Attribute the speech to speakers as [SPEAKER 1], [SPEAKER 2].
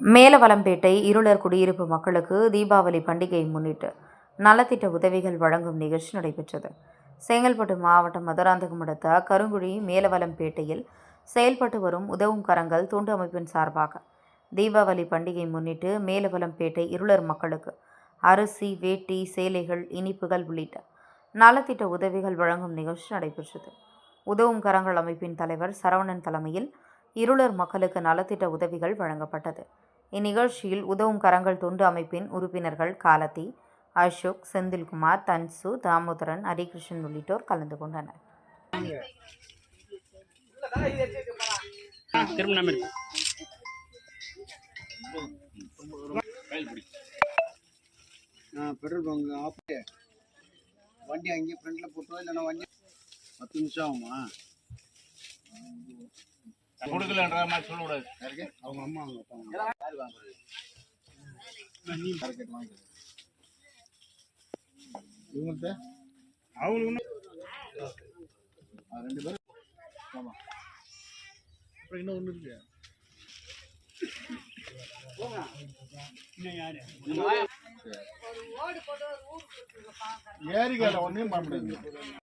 [SPEAKER 1] மேலவலம்பேட்டை இருளர் குடியிருப்பு மக்களுக்கு தீபாவளி பண்டிகையை முன்னிட்டு நலத்திட்ட உதவிகள் வழங்கும் நிகழ்ச்சி நடைபெற்றது. செங்கல்பட்டு மாவட்டம் மதுராந்தகம் அடுத்த கருங்குழி மேலவலம்பேட்டையில் செயல்பட்டு வரும் உதவும் கரங்கள் தொண்டு அமைப்பின் சார்பாக தீபாவளி பண்டிகை முன்னிட்டு மேலவலம்பேட்டை இருளர் மக்களுக்கு அரிசி வேட்டி சேலைகள் இனிப்புகள் உள்ளிட்ட நலத்திட்ட உதவிகள் வழங்கும் நிகழ்ச்சி நடைபெற்றது. உதவும் கரங்கள் அமைப்பின் தலைவர் சரவணன் தலைமையில் இருளர் மக்களுக்கு நலத்திட்ட உதவிகள் வழங்கப்பட்டது. இந்நிகழ்ச்சியில் உதவும் கரங்கள் தொண்டு அமைப்பின் உறுப்பினர்கள் காலத்தி அசோக் செந்தில்குமார் தன்சு தாமோதரன் ஹரிகிருஷ்ணன் உள்ளிட்டோர் கலந்து கொண்டனர்.
[SPEAKER 2] பெட்ரோல் பங்க் வண்டி அங்கேயே ஃப்ரண்ட்ல போட்டு இல்லைன்னா வண்டி பத்து நிமிஷம் ஆகுமா
[SPEAKER 3] கொடுக்கலன்ற மாதிரி சொல்லக்கூடாது.
[SPEAKER 2] யாருக்கு அவங்க அம்மா. அவங்க இவங்கள்ட்ட?
[SPEAKER 3] அவங்களுக்கு
[SPEAKER 2] ரெண்டு பேரும். ஆமாம்
[SPEAKER 3] அப்புறம் இன்னும் ஒன்று இருக்கு.
[SPEAKER 2] ஏரிக்கால ஒன்றையும் பண்ண முடியாது.